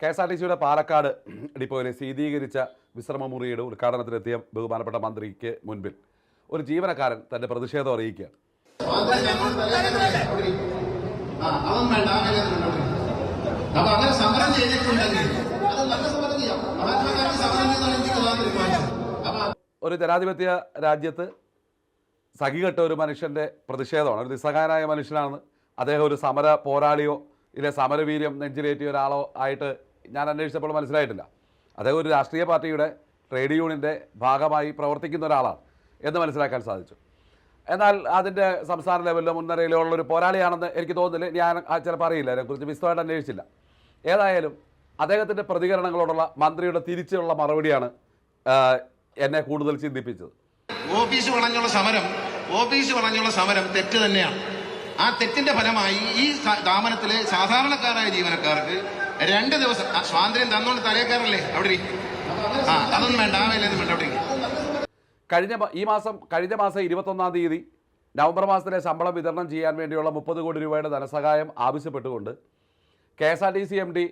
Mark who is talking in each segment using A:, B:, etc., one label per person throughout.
A: K S R T സിയുടെ പാലക്കാട് ഡിപ്പോയിലെ ശീതീകരിച്ച വിശ്രമമുറിയുടെ ഉദ്ഘാടനത്തിനെത്തിയ ബഹുമാനപ്പെട്ട മന്ത്രിക്ക് മുൻപിൽ. ഒരു ജീവനക്കാരൻ തന്റെ പ്രതിഷേധം അറിയിക്കുകയാണ്.
B: അങ്ങനെ സമരം ചെയ്തിട്ടുണ്ടെങ്കിൽ അത് നല്ല സമരം ചെയ്യാം. മഹാത്മാഗാന്ധി സമരം ചെയ്താണ് ഇന്ത്യയ്ക്ക് സ്വാതന്ത്ര്യം തീരുമാനിച്ചത് അപ്പൊ അത്
A: ഒരു ജനാധിപത്യ രാജ്യത്ത് സഖികെട്ട ഒരു മനുഷ്യന്റെ പ്രതിഷേധമാണ്. ഒരു നിസ്സഹായനായ മനുഷ്യനാണെന്ന് അദ്ദേഹം ഒരു സമര പോരാളിയോ ഇല്ലെ സമരവീര്യം നെഞ്ചിലേറ്റിയ ഒരാളോ ആയിട്ട് ഞാൻ അന്വേഷിച്ചപ്പോൾ മനസ്സിലായിട്ടില്ല. അദ്ദേഹം ഒരു രാഷ്ട്രീയ പാർട്ടിയുടെ ട്രേഡ് യൂണിയന്റെ ഭാഗമായി പ്രവർത്തിക്കുന്ന ഒരാളാണ് എന്ന് മനസ്സിലാക്കാൻ സാധിച്ചു. എന്നാൽ അതിന്റെ സംസ്ഥാന ലെവലിലോ മുൻനിരയിലോ ഉള്ളൊരു പോരാളിയാണെന്ന് എനിക്ക് തോന്നുന്നില്ല. ഞാൻ ചിലപ്പോൾ അറിയില്ല. അതിനെക്കുറിച്ച് വിശദമായിട്ട് അന്വേഷിച്ചില്ല. ഏതായാലും അദ്ദേഹത്തിന്റെ പ്രതികരണങ്ങളോടുള്ള മന്ത്രിയുടെ തിരിച്ചുള്ള മറുപടിയാണ് എന്നെ കൂടുതൽ ചിന്തിപ്പിച്ചത്.
B: ഓഫീസ് വളഞ്ഞുള്ള സമരം ഓഫീസ് വളഞ്ഞുള്ള സമരം തെറ്റ് തന്നെയാണ്. ആ തെറ്റിന്റെ ഫലമായി ഈ താമനത്തിലെ സാധാരണക്കാരായ ജീവനക്കാർക്ക് രണ്ട് ദിവസം. ആ, സ്വാതന്ത്ര്യം തന്നോണ്ട് തലയക്കാരല്ലേ അവിടെ ആ അതൊന്നും വേണ്ട ആ വേലയൊന്നും വേണ്ട അവിടെ
A: കഴിഞ്ഞ ഈ മാസം കഴിഞ്ഞ മാസം ഇരുപത്തൊന്നാം തീയതി നവംബർ മാസത്തിലെ ശമ്പളം വിതരണം ചെയ്യാൻ വേണ്ടിയുള്ള മുപ്പത് കോടി രൂപയുടെ ധനസഹായം ആവശ്യപ്പെട്ടുകൊണ്ട് K S R T C M D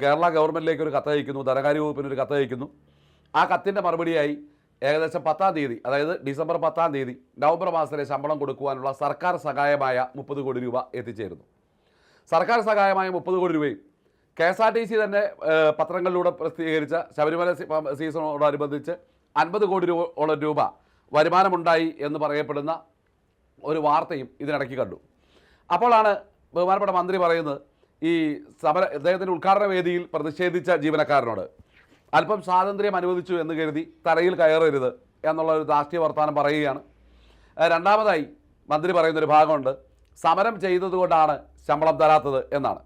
A: Kerala ഗവൺമെന്റിലേക്ക് ഒരു കത്തയക്കുന്നു ധനകാര്യ വകുപ്പിന് ഒരു കത്തയക്കുന്നു ആ കത്തിന്റെ മറുപടിയായി ഏകദേശം പത്താം തീയതി അതായത് ഡിസംബർ പത്താം തീയതി നവംബർ മാസത്തിലെ ശമ്പളം കൊടുക്കുവാനുള്ള സർക്കാർ സഹായമായ മുപ്പത് കോടി രൂപ എത്തിച്ചേരുന്നു. സർക്കാർ സഹായമായ മുപ്പത് കോടി രൂപയും K S R T C തന്നെ പത്രങ്ങളിലൂടെ പ്രസിദ്ധീകരിച്ച ശബരിമല സീസണോടനുബന്ധിച്ച് അൻപത് കോടി രൂപയോളം രൂപ വരുമാനമുണ്ടായി എന്ന് പറയപ്പെടുന്ന ഒരു വാർത്തയും ഇതിനിടയ്ക്ക് കണ്ടു. അപ്പോഴാണ് ബഹുമാനപ്പെട്ട മന്ത്രി പറയുന്നത് ഈ സമര അദ്ദേഹത്തിന്റെ ഉദ്ഘാടന വേദിയിൽ പ്രതിഷേധിച്ച ജീവനക്കാരനോട് അല്പം സ്വാതന്ത്ര്യം അനുവദിച്ചു എന്ന് കരുതി തലയിൽ കയറരുത് എന്നുള്ള ഒരു രാഷ്ട്രീയ വർത്തമാനം പറയുകയാണ്. രണ്ടാമതായി മന്ത്രി പറയുന്നൊരു ഭാഗമുണ്ട് സമരം ചെയ്തതുകൊണ്ടാണ് ശമ്പളം തരാത്തത് എന്നാണ്.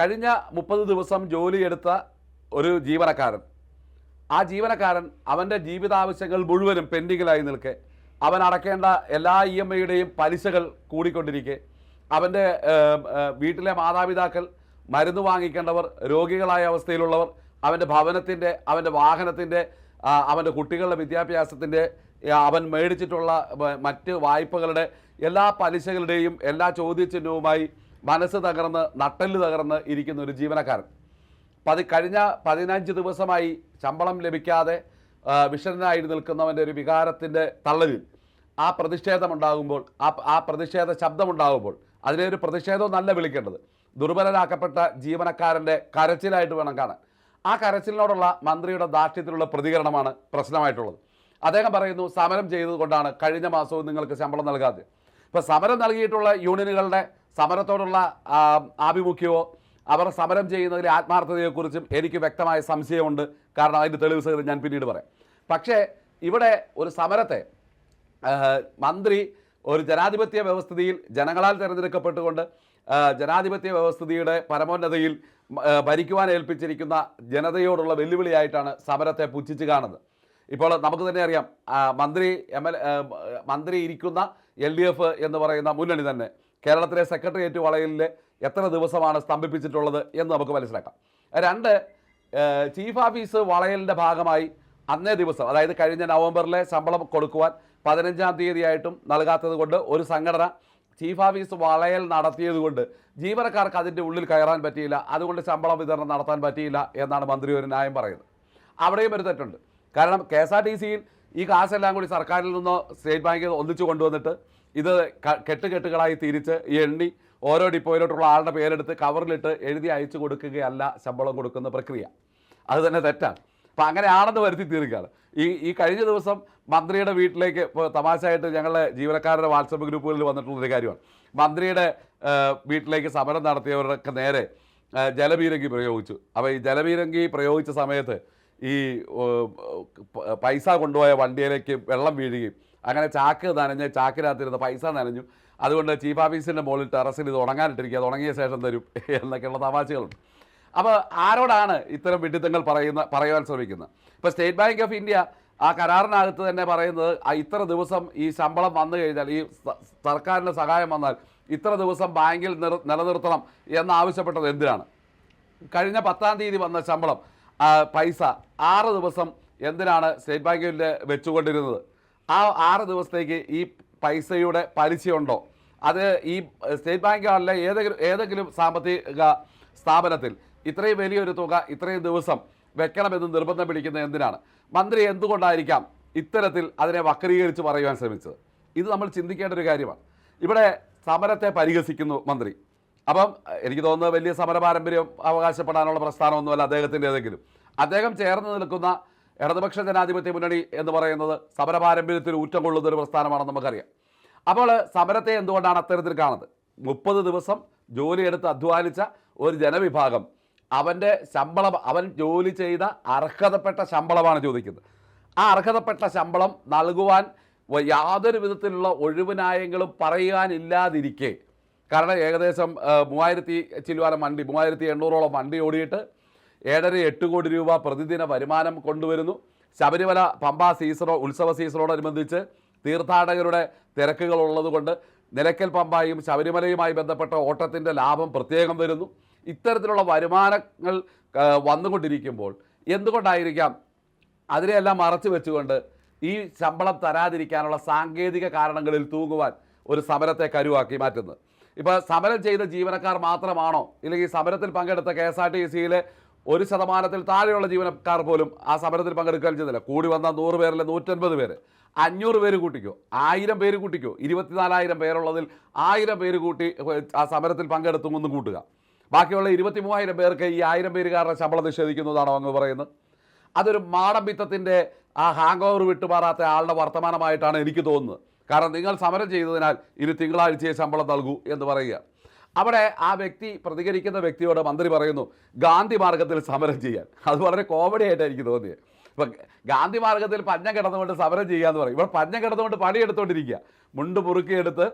A: കഴിഞ്ഞ മുപ്പത് ദിവസം ജോലിയെടുത്ത ഒരു ജീവനക്കാരൻ. ആ ജീവനക്കാരൻ അവന്റെ ജീവിതാവശ്യങ്ങൾ മുഴുവനും പെൻഡിങ്ങിലായി നിൽക്കെ. അവൻ അടക്കേണ്ട എല്ലാ ഇ എം ഐയുടെയും പലിശകൾ കൂടിക്കൊണ്ടിരിക്കെ. അവന്റെ വീട്ടിലെ മാതാപിതാക്കൾ മരുന്ന് വാങ്ങിക്കേണ്ടവർ രോഗികളായ അവസ്ഥയിലുള്ളവർ അവന്റെ ഭവനത്തിന്റെ അവന്റെ വാഹനത്തിന്റെ അവന്റെ കുട്ടികളുടെ വിദ്യാഭ്യാസത്തിന്റെ അവൻ മേടിച്ചിട്ടുള്ള മറ്റ് വായ്പകളുടെ എല്ലാ പലിശകളുടെയും എല്ലാ ചോദ്യചിഹ്നവുമായി മനസ്സ് തകർന്ന് നട്ടൽ തകർന്ന് ഇരിക്കുന്ന ഒരു ജീവനക്കാരൻ. പതി കഴിഞ്ഞ പതിനഞ്ച് ദിവസമായി ശമ്പളം ലഭിക്കാതെ വിഷനായി നിൽക്കുന്നവന്റെ ഒരു വികാരത്തിന്റെ തള്ളലിൽ ആ പ്രതിഷേധമുണ്ടാകുമ്പോൾ ആ ആ പ്രതിഷേധ ശബ്ദമുണ്ടാകുമ്പോൾ അതിനെ ഒരു പ്രതിഷേധവും നല്ല വിളിക്കേണ്ടത്. ദുർബലരാക്കപ്പെട്ട ജീവനക്കാരന്റെ കരച്ചിലായിട്ട് വേണം കാണാൻ. ആ കരച്ചിലിനോടുള്ള മന്ത്രിയുടെ ദാർഢ്യത്തിലുള്ള പ്രതികരണമാണ് പ്രശ്നമായിട്ടുള്ളത്. അദ്ദേഹം പറയുന്നു സമരം ചെയ്തതുകൊണ്ടാണ് കഴിഞ്ഞ മാസവും നിങ്ങൾക്ക് ശമ്പളം നൽകാതെ. ഇപ്പോൾ സമരം നൽകിയിട്ടുള്ള യൂണിയനുകളുടെ സമരത്തോടുള്ള ആഭിമുഖ്യമോ അവർ സമരം ചെയ്യുന്നതിലെ ആത്മാർത്ഥതയെക്കുറിച്ചും എനിക്ക് വ്യക്തമായ സംശയമുണ്ട്. കാരണം അതിന്റെ തെളിവ് സഹിതം ഞാൻ പിന്നീട് പറയാം. പക്ഷേ ഇവിടെ ഒരു സമരത്തെ മന്ത്രി ഒരു ജനാധിപത്യ വ്യവസ്ഥിതിയിൽ ജനങ്ങളാൽ തിരഞ്ഞെടുക്കപ്പെട്ടുകൊണ്ട് ജനാധിപത്യ വ്യവസ്ഥിതിയുടെ പരമോന്നതയിൽ ഭരിക്കുവാൻ ഏൽപ്പിച്ചിരിക്കുന്ന ജനതയോടുള്ള വെല്ലുവിളിയായിട്ടാണ് സമരത്തെ പുച്ഛിച്ച് കാണുന്നത്. ഇപ്പോൾ നമുക്ക് തന്നെ അറിയാം മന്ത്രി എം മന്ത്രി ഇരിക്കുന്ന എൽ എന്ന് പറയുന്ന മുന്നണി തന്നെ കേരളത്തിലെ സെക്രട്ടേറിയറ്റ് വളയിലെ എത്ര ദിവസമാണ് സ്തംഭിപ്പിച്ചിട്ടുള്ളത് എന്ന് നമുക്ക് മനസ്സിലാക്കാം. രണ്ട് ചീഫ് ഓഫീസ് വളയലിന്റെ ഭാഗമായി അന്നേ ദിവസം അതായത് കഴിഞ്ഞ നവംബറിലെ ശമ്പളം കൊടുക്കുവാൻ പതിനഞ്ചാം തീയതിയായിട്ടും നൽകാത്തത് കൊണ്ട് ഒരു സംഘടന ചീഫ് ഓഫീസ് വളയൽ നടത്തിയതുകൊണ്ട് ജീവനക്കാർക്ക് അതിന്റെ ഉള്ളിൽ കയറാൻ പറ്റിയില്ല. അതുകൊണ്ട് ശമ്പളം വിതരണം നടത്താൻ പറ്റിയില്ല എന്നാണ് മന്ത്രി ഒരു ന്യായം പറയുന്നത്. അവിടെയും ഒരു തെറ്റുണ്ട്. കാരണം കെ എസ് ആർ ടി സിയിൽ ഈ കാശെല്ലാം കൂടി സർക്കാരിൽ നിന്നോ സ്റ്റേറ്റ് ബാങ്കിൽ ഒന്നിച്ചു കൊണ്ടുവന്നിട്ട് ഇത് കെട്ട് കെട്ടുകളായി തിരിച്ച് എണ്ണി ഓരോ ഡിപ്പോയിലോട്ടുള്ള ആളുടെ പേരെടുത്ത് കവറിലിട്ട് എഴുതി അയച്ചു കൊടുക്കുകയല്ല ശമ്പളം കൊടുക്കുന്ന പ്രക്രിയ. അത് തന്നെ തെറ്റാണ്. അപ്പം അങ്ങനെയാണെന്ന് വരുത്തി തീർക്കുകയാണ്. ഈ ഈ കഴിഞ്ഞ ദിവസം മന്ത്രിയുടെ വീട്ടിലേക്ക് ഇപ്പോൾ തമാശയായിട്ട് ഞങ്ങളുടെ ജീവനക്കാരുടെ വാട്സപ്പ് ഗ്രൂപ്പുകളിൽ വന്നിട്ടുള്ളൊരു കാര്യമാണ്. മന്ത്രിയുടെ വീട്ടിലേക്ക് സമരം നടത്തിയവരൊക്കെ നേരെ ജലപീരങ്കി പ്രയോഗിച്ചു. അപ്പോൾ ഈ ജലപീരങ്കി പ്രയോഗിച്ച സമയത്ത് ഈ പൈസ കൊണ്ടുപോയ വണ്ടിയിലേക്ക് വെള്ളം വീഴുകയും അങ്ങനെ ചാക്ക് നനഞ്ഞ് ചാക്കിനകത്തിരുന്ന പൈസ നനഞ്ഞു. അതുകൊണ്ട് ചീഫ് ഓഫീസിന്റെ മുകളിൽ ടെറസിൽ ഇത് ഉണങ്ങാനിട്ടിരിക്കുക. അത് ഉണങ്ങിയ ശേഷം തരും എന്നൊക്കെയുള്ള തമാശകളുണ്ട്. അപ്പോൾ ആരോടാണ് ഇത്തരം വിഡിത്തങ്ങൾ പറയുന്ന പറയുവാൻ ശ്രമിക്കുന്നത്? ഇപ്പോൾ സ്റ്റേറ്റ് ബാങ്ക് ഓഫ് ഇന്ത്യ ആ കരാറിനകത്ത് തന്നെ പറയുന്നത് ഇത്ര ദിവസം ഈ ശമ്പളം വന്നു കഴിഞ്ഞാൽ ഈ സർക്കാരിന്റെ സഹായം വന്നാൽ ഇത്ര ദിവസം ബാങ്കിൽ നിർ നിലനിർത്തണം എന്നാവശ്യപ്പെട്ടത് എന്തിനാണ്? കഴിഞ്ഞ പത്താം തീയതി വന്ന ശമ്പളം പൈസ ആറ് ദിവസം എന്തിനാണ് സ്റ്റേറ്റ് ബാങ്കിൽ വെച്ചുകൊണ്ടിരുന്നത്? ആ ആറ് ദിവസത്തേക്ക് ഈ പൈസയുടെ പലിശയുണ്ടോ? അത് ഈ സ്റ്റേറ്റ് ബാങ്കിലെ ഏതെങ്കിലും ഏതെങ്കിലും സാമ്പത്തിക സ്ഥാപനത്തിൽ ഇത്രയും വലിയൊരു തുക ഇത്രയും ദിവസം വെക്കണമെന്ന് നിർബന്ധം പിടിക്കുന്നത് എന്തിനാണ്? മന്ത്രി എന്തുകൊണ്ടായിരിക്കാം ഇത്തരത്തിൽ അതിനെ വക്രീകരിച്ച് പറയുവാൻ ശ്രമിച്ചത്? ഇത് നമ്മൾ ചിന്തിക്കേണ്ട ഒരു കാര്യമാണ്. ഇവിടെ സമരത്തെ പരിഹസിക്കുന്നു മന്ത്രി. അപ്പം എനിക്ക് തോന്നുന്നത് വലിയ സമര പാരമ്പര്യം അവകാശപ്പെടാനുള്ള പ്രസ്ഥാനമൊന്നുമല്ല അദ്ദേഹത്തിന്റെ ഏതെങ്കിലും അദ്ദേഹം ചേർന്ന് നിൽക്കുന്ന ഇടതുപക്ഷ ജനാധിപത്യ മുന്നണി എന്ന് പറയുന്നത് സമര പാരമ്പര്യത്തിൽ ഊറ്റം കൊള്ളുന്ന ഒരു പ്രസ്ഥാനമാണെന്ന് നമുക്കറിയാം. അപ്പോൾ സമരത്തെ എന്തുകൊണ്ടാണ് അത്തരത്തിൽ കാണുന്നത്? മുപ്പത് ദിവസം ജോലിയെടുത്ത് അധ്വാനിച്ച ഒരു ജനവിഭാഗം അവന്റെ ശമ്പളം അവൻ ജോലി ചെയ്ത അർഹതപ്പെട്ട ശമ്പളമാണ് ചോദിക്കുന്നത്. ആ അർഹതപ്പെട്ട ശമ്പളം നൽകുവാൻ യാതൊരു വിധത്തിലുള്ള ഒഴിവിനായെങ്കിലും പറയാനില്ലാതിരിക്കെ. കാരണം ഏകദേശം മൂവായിരത്തി ചില്ലുവാനം വണ്ടി മൂവായിരത്തി എണ്ണൂറോളം വണ്ടി ഓടിയിട്ട് ഏഴര എട്ട് കോടി രൂപ പ്രതിദിന വരുമാനം കൊണ്ടുവരുന്നു. ശബരിമല പമ്പ സീസണോ ഉത്സവ സീസണോടനുബന്ധിച്ച് തീർത്ഥാടകരുടെ തിരക്കുകൾ ഉള്ളതുകൊണ്ട് നിലയ്ക്കൽ പമ്പായും ശബരിമലയുമായി ബന്ധപ്പെട്ട ഓട്ടത്തിന്റെ ലാഭം പ്രത്യേകം വരുന്നു. ഇത്തരത്തിലുള്ള വരുമാനങ്ങൾ വന്നുകൊണ്ടിരിക്കുമ്പോൾ എന്തുകൊണ്ടായിരിക്കാം അതിനെയെല്ലാം മറച്ചു വെച്ചുകൊണ്ട് ഈ ശമ്പളം തരാതിരിക്കാനുള്ള സാങ്കേതിക കാരണങ്ങളിൽ തൂങ്ങുവാൻ ഒരു സമരത്തെ കരുവാക്കി മാറ്റുന്നത്? ഇപ്പോൾ സമരം ചെയ്ത ജീവനക്കാർ മാത്രമാണോ? ഇല്ലെങ്കിൽ സമരത്തിൽ പങ്കെടുത്ത കെ എസ് ആർ ടി സിയിലെ ഒരു ശതമാനത്തിൽ താഴെയുള്ള ജീവനക്കാർ പോലും ആ സമരത്തിൽ പങ്കെടുക്കാൻ ചെയ്തില്ല കൂടി വന്ന നൂറ് പേരിലെ നൂറ്റൻപത് പേര്. അഞ്ഞൂറ് പേര് കൂട്ടിക്കോ. ആയിരം പേര് കൂട്ടിക്കോ. ഇരുപത്തിനാലായിരം പേരുള്ളതിൽ ആയിരം പേര് കൂട്ടി ആ സമരത്തിൽ പങ്കെടുത്തും ഒന്ന് കൂട്ടുക. ബാക്കിയുള്ള ഇരുപത്തി മൂവായിരം പേർക്ക് ഈ ആയിരം പേരുകാരുടെ ശമ്പളം നിഷേധിക്കുന്നതാണോ അങ്ങ് പറയുന്നത്? അതൊരു മാടമ്പിത്തത്തിന്റെ ആ ഹാങ് ഓവർ വിട്ടുമാറാത്ത ആളുടെ വർത്തമാനമായിട്ടാണ് എനിക്ക് തോന്നുന്നത്. കാരണം നിങ്ങൾ സമരം ചെയ്തതിനാൽ ഇനി തിങ്കളാഴ്ചയെ ശമ്പളം നൽകൂ എന്ന് പറയുക. അവിടെ ആ വ്യക്തി പ്രതികരിക്കുന്ന വ്യക്തിയോട് മന്ത്രി പറയുന്നു ഗാന്ധി മാർഗത്തിൽ സമരം ചെയ്യാൻ. അത് വളരെ കോമഡി ആയിട്ടാണ് എനിക്ക് തോന്നിയത്. ഇപ്പം ഗാന്ധി മാർഗത്തിൽ പഞ്ഞം കിടന്നുകൊണ്ട് സമരം ചെയ്യാന്ന് പറയും. ഇവിടെ പഞ്ഞം കിടന്നുകൊണ്ട് പണിയെടുത്തുകൊണ്ടിരിക്കുക മുണ്ട് മുറുക്കിയെടുത്ത്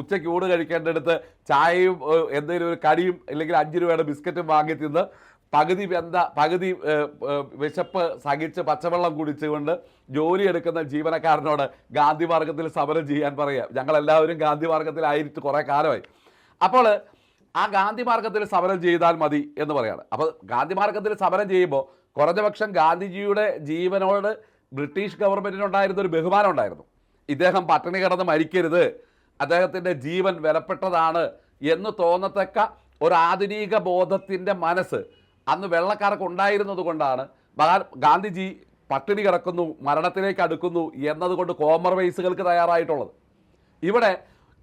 A: ഉച്ചയ്ക്ക് ഊട് കഴിക്കേണ്ടടുത്ത് ചായയും എന്തെങ്കിലും ഒരു കടിയും അല്ലെങ്കിൽ അഞ്ച് രൂപയുടെ ബിസ്ക്കറ്റും വാങ്ങി തിന്ന് പകുതി വെന്ത പകുതി വിശപ്പ് സഹിച്ച് പച്ചവെള്ളം കുടിച്ചുകൊണ്ട് ജോലി എടുക്കുന്ന ജീവനക്കാരനോട് ഗാന്ധി മാർഗത്തിൽ സമരം ചെയ്യാൻ പറയാം ഞങ്ങളെല്ലാവരും ഗാന്ധി മാർഗത്തിലായിട്ട് കുറേ കാലമായി. അപ്പോൾ ആ ഗാന്ധി മാർഗത്തിൽ സമരം ചെയ്താൽ മതി എന്ന് പറയാണ്. അപ്പോൾ ഗാന്ധി മാർഗത്തിൽ സമരം ചെയ്യുമ്പോൾ കുറഞ്ഞപക്ഷം ഗാന്ധിജിയുടെ ജീവനോട് ബ്രിട്ടീഷ് ഗവൺമെന്റിനുണ്ടായിരുന്ന ഒരു ബഹുമാനം ഉണ്ടായിരുന്നു. ഇദ്ദേഹം പട്ടിണി കിടന്ന് മരിക്കരുത്. അദ്ദേഹത്തിന്റെ ജീവൻ വിലപ്പെട്ടതാണ് എന്ന് തോന്നത്തക്ക ഒരു ആധുനിക ബോധത്തിന്റെ മനസ്സ് അന്ന് വെള്ളക്കാർക്ക് ഉണ്ടായിരുന്നത് കൊണ്ടാണ് ഗാന്ധിജി പട്ടിണി കിടക്കുന്നു മരണത്തിലേക്ക് അടുക്കുന്നു എന്നതുകൊണ്ട് കോംപ്രമൈസുകൾക്ക് തയ്യാറായിട്ടുള്ളത്. ഇവിടെ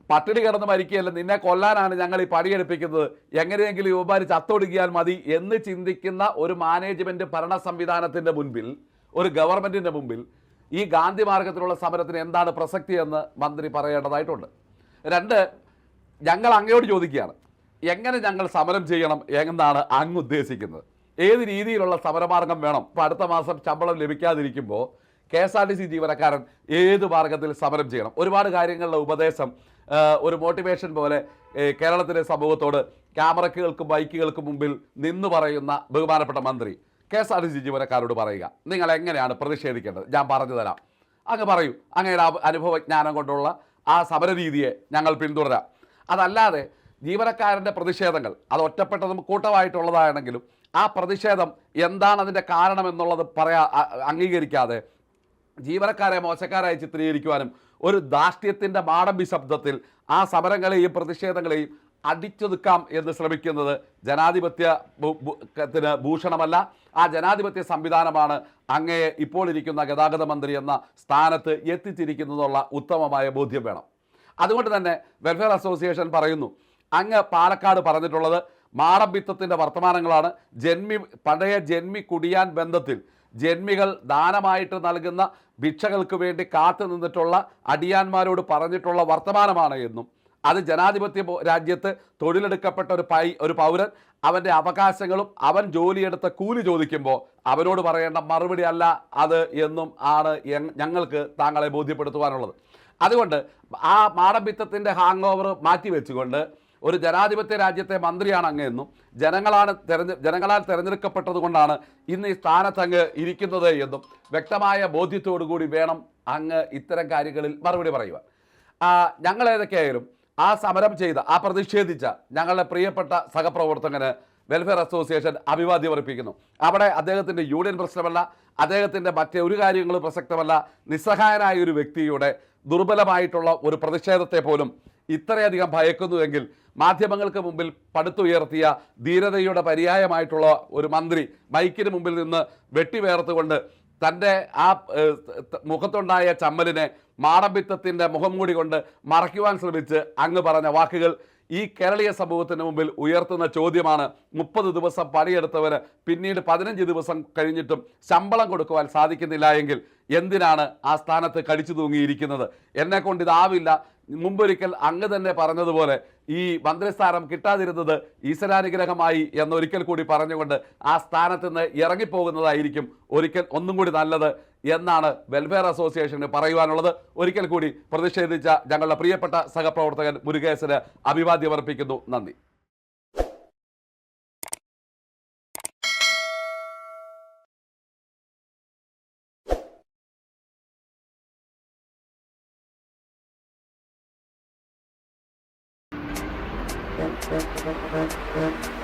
A: പട്ടിണി കിടന്ന് മരിക്കുകയല്ല നിന്നെ കൊല്ലാനാണ് ഞങ്ങൾ ഈ പണിയെടുപ്പിക്കുന്നത്. എങ്ങനെയെങ്കിലും യുവമാര് ചത്തൊടുക്കിയാൽ മതി എന്ന് ചിന്തിക്കുന്ന ഒരു മാനേജ്മെന്റ് ഭരണ സംവിധാനത്തിന്റെ മുൻപിൽ ഒരു ഗവൺമെന്റിന്റെ മുമ്പിൽ ഈ ഗാന്ധി മാർഗത്തിലുള്ള സമരത്തിന് എന്താണ് പ്രസക്തി എന്ന് മന്ത്രി പറയേണ്ടതായിട്ടുണ്ട്. രണ്ട് ഞങ്ങൾ അങ്ങയോട് ചോദിക്കുകയാണ്. എങ്ങനെ ഞങ്ങൾ സമരം ചെയ്യണം എന്നാണ് അങ്ങ് ഉദ്ദേശിക്കുന്നത് ഏത് രീതിയിലുള്ള സമരമാർഗം വേണം? ഇപ്പോൾ അടുത്ത മാസം ശമ്പളം ലഭിക്കാതിരിക്കുമ്പോൾ K S R T C ജീവനക്കാരൻ ഏത് മാർഗത്തിൽ സമരം ചെയ്യണം? ഒരുപാട് കാര്യങ്ങളുടെ ഉപദേശം ഒരു മോട്ടിവേഷൻ പോലെ കേരളത്തിലെ സമൂഹത്തോട് ക്യാമറകൾക്കും ബൈക്കുകൾക്കും മുമ്പിൽ നിന്ന് പറയുന്ന ബഹുമാനപ്പെട്ട മന്ത്രി K S R T C ജീവനക്കാരോട് പറയുക. നിങ്ങൾ എങ്ങനെയാണ് പ്രതിഷേധിക്കേണ്ടത്? ഞാൻ പറഞ്ഞു തരാം. അങ്ങ് പറയൂ. അങ്ങയുടെ അനുഭവജ്ഞാനം കൊണ്ടുള്ള ആ സമരരീതിയെ ഞങ്ങൾ പിന്തുടരാം. അതല്ലാതെ ജീവനക്കാരന്റെ പ്രതിഷേധങ്ങൾ അത് ഒറ്റപ്പെട്ടതും കൂട്ടമായിട്ടുള്ളതാണെങ്കിലും ആ പ്രതിഷേധം എന്താണ് അതിന്റെ കാരണം എന്നുള്ളത് പറയാ അംഗീകരിക്കാതെ ജീവനക്കാരെ മോശക്കാരായി ചിത്രീകരിക്കുവാനും ഒരു ധാർഷ്ട്യത്തിന്റെ മാടമ്പി ശബ്ദത്തിൽ ആ സമരങ്ങളെയും പ്രതിഷേധങ്ങളെയും അടിച്ചൊതുക്കാം എന്ന് ശ്രമിക്കുന്നത് ജനാധിപത്യ ഭൂ- ഭൂ- ത്തിന് ഭൂഷണമല്ല. ആ ജനാധിപത്യ സംവിധാനമാണ് അങ്ങയെ ഇപ്പോൾ ഇരിക്കുന്ന ഗതാഗത മന്ത്രി എന്ന സ്ഥാനത്ത് എത്തിച്ചിരിക്കുന്നതുള്ള ഉത്തമമായ ബോധ്യം വേണം. അതുകൊണ്ട് തന്നെ വെൽഫെയർ അസോസിയേഷൻ പറയുന്നു അങ്ങ് പാലക്കാട് പറഞ്ഞിട്ടുള്ളത് മാടമ്പിത്തത്തിന്റെ വർത്തമാനങ്ങളാണ്. ജന്മി പഴയ ജന്മി കുടിയാൻ ബന്ധത്തിൽ ജന്മികൾ ദാനമായിട്ട് നൽകുന്ന ഭിക്ഷകൾക്ക് വേണ്ടി കാത്തു നിന്നിട്ടുള്ള അടിയാന്മാരോട് പറഞ്ഞിട്ടുള്ള വർത്തമാനമാണ് എന്നും. അത് ജനാധിപത്യ രാജ്യത്ത് തൊഴിലെടുക്കപ്പെട്ട ഒരു പൈ ഒരു പൗരൻ അവന്റെ അവകാശങ്ങളും അവൻ ജോലിയെടുത്ത കൂലി ചോദിക്കുമ്പോൾ അവനോട് പറയേണ്ട മറുപടി അല്ല അത് എന്നും ആണ് ഞങ്ങൾക്ക് താങ്കളെ ബോധ്യപ്പെടുത്തുവാനുള്ളത്. അതുകൊണ്ട് ആ മാടമ്പിത്തത്തിന്റെ ഹാങ് ഓവർ മാറ്റി വെച്ചുകൊണ്ട് ഒരു ജനാധിപത്യ രാജ്യത്തെ മന്ത്രിയാണ് അങ്ങെന്നും ജനങ്ങളാണ് തെരഞ്ഞെ ജനങ്ങളാൽ തിരഞ്ഞെടുക്കപ്പെട്ടത് കൊണ്ടാണ് ഇന്ന് ഈ സ്ഥാനത്ത് അങ്ങ് ഇരിക്കുന്നത് എന്നും വ്യക്തമായ ബോധ്യത്തോടു കൂടി വേണം അങ്ങ് ഇത്തരം കാര്യങ്ങളിൽ മറുപടി പറയുവാൻ. ആ, ഞങ്ങൾ ഏതൊക്കെയായാലും ആ സമരം ചെയ്ത ആ പ്രതിഷേധിച്ച ഞങ്ങളുടെ പ്രിയപ്പെട്ട സഹപ്രവർത്തകന് വെൽഫെയർ അസോസിയേഷൻ അഭിവാദ്യം അർപ്പിക്കുന്നു. അവിടെ അദ്ദേഹത്തിന്റെ യൂണിയൻ പ്രശ്നമല്ല അദ്ദേഹത്തിന്റെ മറ്റേ ഒരു കാര്യങ്ങളും പ്രസക്തമല്ല. നിസ്സഹായനായ ഒരു വ്യക്തിയുടെ ദുർബലമായിട്ടുള്ള ഒരു പ്രതിഷേധത്തെ പോലും ഇത്രയധികം ഭയക്കുന്നുവെങ്കിൽ മാധ്യമങ്ങൾക്ക് മുമ്പിൽ പടുത്തുയർത്തിയ ധീരതയുടെ പര്യായമായിട്ടുള്ള ഒരു മന്ത്രി മൈക്കിന് മുമ്പിൽ നിന്ന് വെട്ടിവേർത്തുകൊണ്ട് തന്റെ ആ മുഖത്തുണ്ടായ ചമ്മലിനെ മാടമ്പിത്തത്തിന്റെ മുഖം കൂടി കൊണ്ട് മറയ്ക്കുവാൻ ശ്രമിച്ച് അങ്ങ് പറഞ്ഞ വാക്കുകൾ ഈ കേരളീയ സമൂഹത്തിന് മുമ്പിൽ ഉയർത്തുന്ന ചോദ്യമാണ്. മുപ്പത് ദിവസം പണിയെടുത്തവന് പിന്നീട് പതിനഞ്ച് ദിവസം കഴിഞ്ഞിട്ടും ശമ്പളം കൊടുക്കുവാൻ സാധിക്കുന്നില്ല എങ്കിൽ എന്തിനാണ് ആ സ്ഥാനത്ത് കടിച്ചു തൂങ്ങിയിരിക്കുന്നത്? എന്നെ ഇതാവില്ല. മുമ്പൊരിക്കൽ അങ്ങ് തന്നെ പറഞ്ഞതുപോലെ ഈ മന്ത്രിസ്ഥാനം കിട്ടാതിരുന്നത് ഈശ്വരാനുഗ്രഹമായി എന്നൊരിക്കൽ കൂടി പറഞ്ഞുകൊണ്ട് ആ സ്ഥാനത്ത് നിന്ന് ഇറങ്ങിപ്പോകുന്നതായിരിക്കും ഒരിക്കൽ ഒന്നും കൂടി നല്ലത് എന്നാണ് വെൽഫെയർ അസോസിയേഷന് പറയുവാനുള്ളത്. ഒരിക്കൽ കൂടി പ്രതിഷേധിച്ച ഞങ്ങളുടെ പ്രിയപ്പെട്ട സഹപ്രവർത്തകൻ മുരുകേശന് അഭിവാദ്യമർപ്പിക്കുന്നു നന്ദി.
C: Thank you.